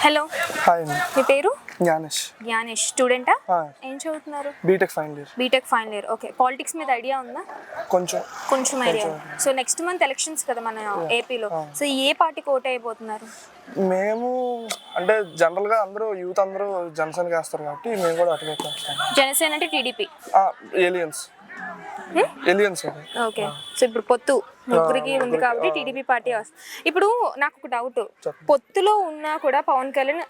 Hello. Hi మీ పేరు? జ్ఞానేష్. జ్ఞానేష్. స్టూడెంటా? ఆ, ఏం చదువుతున్నారు? BTech final year. BTech final year. Okay. Politics మీద ఐడియా ఉందా? కొంచెం. కొంచెం idea. So next month elections కదా మన ఏపీలో. సో ఏ పార్టీకి ఓట్ అయిపోతున్నారు? మేము అంటే జనరల్గా అందరూ యూత్ అందరూ జనసేనకి వేస్తారు కాబట్టి మేము కూడా అటువైపు వేస్తాం. జనసేన అంటే టీడీపీ. ఏలియన్స్. ఏలియన్స్ అండి ఓకే. సో ఇప్పుడు పొత్తు ముగ్గురికి ఉంది కాబట్టి టీడీపీ పార్టీ వస్తుంది ఇప్పుడు నాకు ఒక డౌట్ పొత్తులో ఉన్నా కూడా పవన్ కళ్యాణ్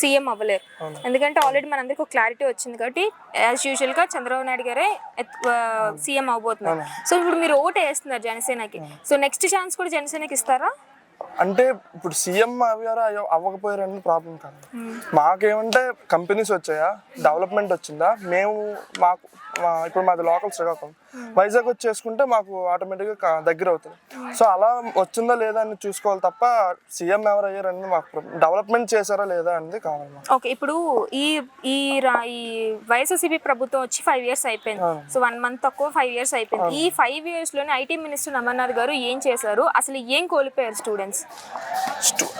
సీఎం అవ్వలేరు. ఎందుకంటే ఆల్రెడీ మనందరికి ఒక క్లారిటీ వచ్చింది కాబట్టి యాజ్ యూజువల్గా చంద్రబాబు నాయుడు గారే సీఎం అవబోతున్నారు సో ఇప్పుడు మీరు ఓటు వేస్తున్నారు జనసేనకి. సో నెక్స్ట్ ఛాన్స్ కూడా జనసేనకి ఇస్తారా? అంటే ఇప్పుడు సీఎం అవ్వారా అయ్యో- అవ్వకపోయారు అనేది ప్రాబ్లం కాదు మాకేమంటే కంపెనీస్ వచ్చాయా డెవలప్మెంట్ వచ్చిందా మేము మాకు మా ఇప్పుడు మాది లోకల్ శ్రీకాకుళం. వైజాగ్ వచ్చి చేసుకుంటే మాకు ఆటోమేటిక్గా దగ్గర అవుతుంది. సో అలా వచ్చిందా లేదా అని చూసుకోవాలి తప్ప సీఎం ఎవరు అయ్యారు అనేది మాకు డెవలప్మెంట్ చేశారా లేదా అనేది కావాలి ఓకే ఇప్పుడు ఈ ఈ రా- ఈ వైఎస్ఆర్సీపీ ప్రభుత్వం వచ్చి ఫైవ్ ఇయర్స్ అయిపోయింది. సో వన్ మంత్ తక్కువ ఫైవ్ ఇయర్స్ అయిపోయింది. ఈ ఫైవ్ ఇయర్స్లోనే ఐటీ మినిస్టర్ అమర్నాథ్ గారు ఏం చేశారు? అసలు ఏం కోల్పోయారు స్టూడెంట్స్ స్టూ-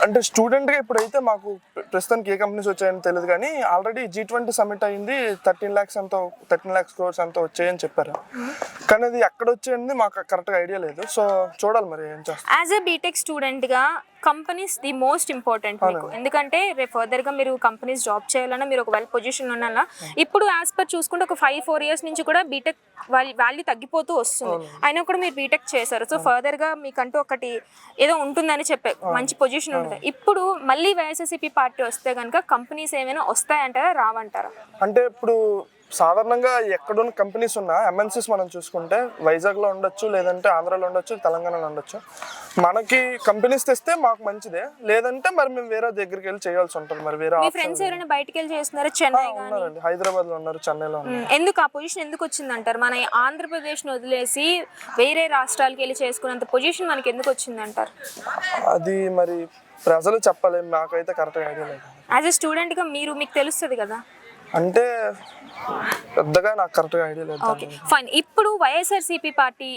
అంటే స్టూడెంట్గా ఇప్పుడైతే మాకు ప్రస్తుతానికి ఏ కంపెనీస్ వచ్చాయని తెలియదు కానీ ఆల్రెడీ జీ ట్వంటీ సబ్మిట్ అయింది థర్టీన్ ల్యాక్స్ ఎంతో థర్టీన్ ల్యాక్స్ క్రోర్స్ ఎంతో వచ్చాయని చెప్పారు. కానీ అది ఎక్కడ వచ్చేది మాకు కరెక్ట్గా ఐడియా లేదు. సో చూడాలి మరి ఏం చేస్తాం యాజ్ ఎ బీటెక్ స్టూడెంట్గా కంపెనీస్ ది మోస్ట్ ఇంపార్టెంట్ మీకు. ఎందుకంటే రేపు ఫర్దర్గా మీరు కంపెనీస్ జాబ్ చేయాలన్నా మీరు ఒక వెల్ పొజిషన్ ఉన్నాలా ఇప్పుడు యాజ్ పర్ చూసుకుంటే ఒక ఫైవ్ ఫోర్ ఇయర్స్ నుంచి కూడా బీటెక్ వాల్యూ తగ్గిపోతూ వస్తుంది. అయినా కూడా మీరు బీటెక్ చేశారు. సో ఫర్దర్గా మీకంటూ ఒకటి ఏదో ఉంటుందని చెప్పే మంచి పొజిషన్ ఉంటుంది. ఇప్పుడు మళ్ళీ వైఎస్ఎస్సీపీ పార్టీ వస్తే కనుక కంపెనీస్ ఏమైనా వస్తాయంటారా రావంటారా? అంటే ఇప్పుడు సాధారణంగా ఎక్కడున్న కంపెనీస్ ఉన్నా ఎంఎన్సీస్ మనం చూసుకుంటే వైజాగ్లో ఉండొచ్చు లేదంటే ఆంధ్రాలో ఉండొచ్చు తెలంగాణలో ఉండొచ్చు. మనకి కంపెనీస్ తెస్తే మాకు మంచిదే. లేదంటే మరి మేము వేరే దగ్గరికి వెళ్ళి చేయాల్సి ఉంటుంది. మరి వేరే ఫ్రెండ్స్ ఎవరైనా బయటికి వెళ్ళి చేస్తున్నారా? చెన్నై ఉన్నారండి. హైదరాబాద్లో ఉన్నారు చెన్నైలో ఉన్నారు. ఎందుకు? ఆ పొజిషన్ ఎందుకు వచ్చింది అంటారు మన ఆంధ్రప్రదేశ్ని వదిలేసి వేరే రాష్ట్రాలకి వెళ్ళి చేసుకున్నంత పొజిషన్ మనకి ఎందుకు వచ్చింది అంటారు అది మరి ప్రజలు చెప్పలేం. నాకైతే కరెక్ట్గా ఐడియా లేదు. యాజ్ ఎ స్టూడెంట్గా మీరు మీకు తెలుస్తుంది కదా? అంటే పెద్దగా నాకు కరెక్ట్గా ఐడియా లేదు ఓకే ఫైన్ ఇప్పుడు వైఎస్ఆర్సీపీ పార్టీ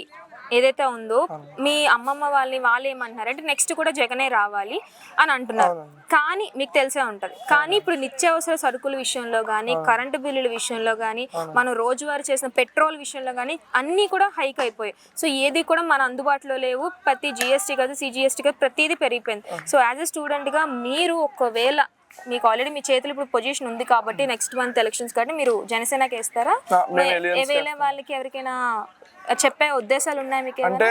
ఏదైతే ఉందో మీ అమ్మమ్మ వాళ్ళని వాళ్ళు ఏమంటున్నారు అంటే నెక్స్ట్ కూడా జగనే రావాలి అని అంటున్నారు. కానీ మీకు తెలిసే ఉంటది. కానీ ఇప్పుడు నిత్యావసర సరుకుల విషయంలో కానీ కరెంటు బిల్లుల విషయంలో కానీ మనం రోజువారీ చేసిన పెట్రోల్ విషయంలో కానీ అన్నీ కూడా హైక్ అయిపోయాయి. సో ఏది కూడా మన అందుబాటులో లేవు. ప్రతి జిఎస్టీ కాదు సిజిఎస్టీ కాదు ప్రతిదీ పెరిగిపోయింది. సో యాజ్ ఎ స్టూడెంట్గా మీరు ఒకవేళ మీకు ఆల్రెడీ మీ చేతిలో ఇప్పుడు పొజిషన్ ఉంది కాబట్టి నెక్స్ట్ మంత్ ఎలక్షన్స్ కాబట్టి మీరు జనసేనకి వేస్తారా? వేరే వాళ్ళకి ఎవరికైనా చెప్పే ఉద్దేశాలు ఉన్నాయి మీకు అంటే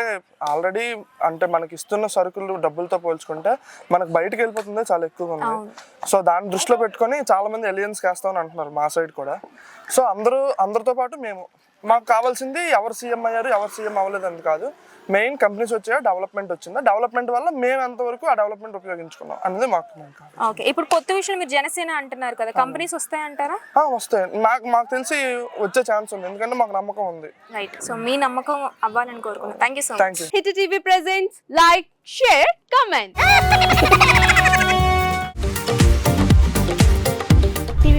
ఆల్రెడీ అంటే మనకి ఇస్తున్న సరుకులు డబ్బులతో పోల్చుకుంటే మనకు బయటకి వెళ్ళిపోతుందే చాలా ఎక్కువగా ఉంది. సో దాన్ని దృష్టిలో పెట్టుకొని చాలా మంది ఎలియన్స్ వేస్తామని అంటున్నారు మా సైడ్ కూడా. సో అందరూ అందరితో పాటు మేము మాకు కావాల్సింది ఎవరు సీఎం అయ్యారు ఎవరు సీఎం అవ్వలేదు అని కాదు. మెయిన్ కంపెనీస్ వచ్చాయా డెవలప్మెంట్ వచ్చిందా. డెవలప్మెంట్ వల్ల మేము ఎంతవరకు ఆ డెవలప్మెంట్ ఉపయోగించుకున్నాం అనేది మాకు. ఓకే ఇప్పుడు పొత్తు విషయం మీరు జనసేన అంటున్నారు కదా కంపెనీస్ వస్తాయంటారా వస్తాయి నాకు మాకు తెలిసి వచ్చే ఛాన్స్ ఉంది. ఎందుకంటే మాకు నమ్మకం ఉంది. రైట్ సో మీ నమ్మకం అవ్వాలని కోరుకున్నాను thank you so much thank you hit TV presents like share comment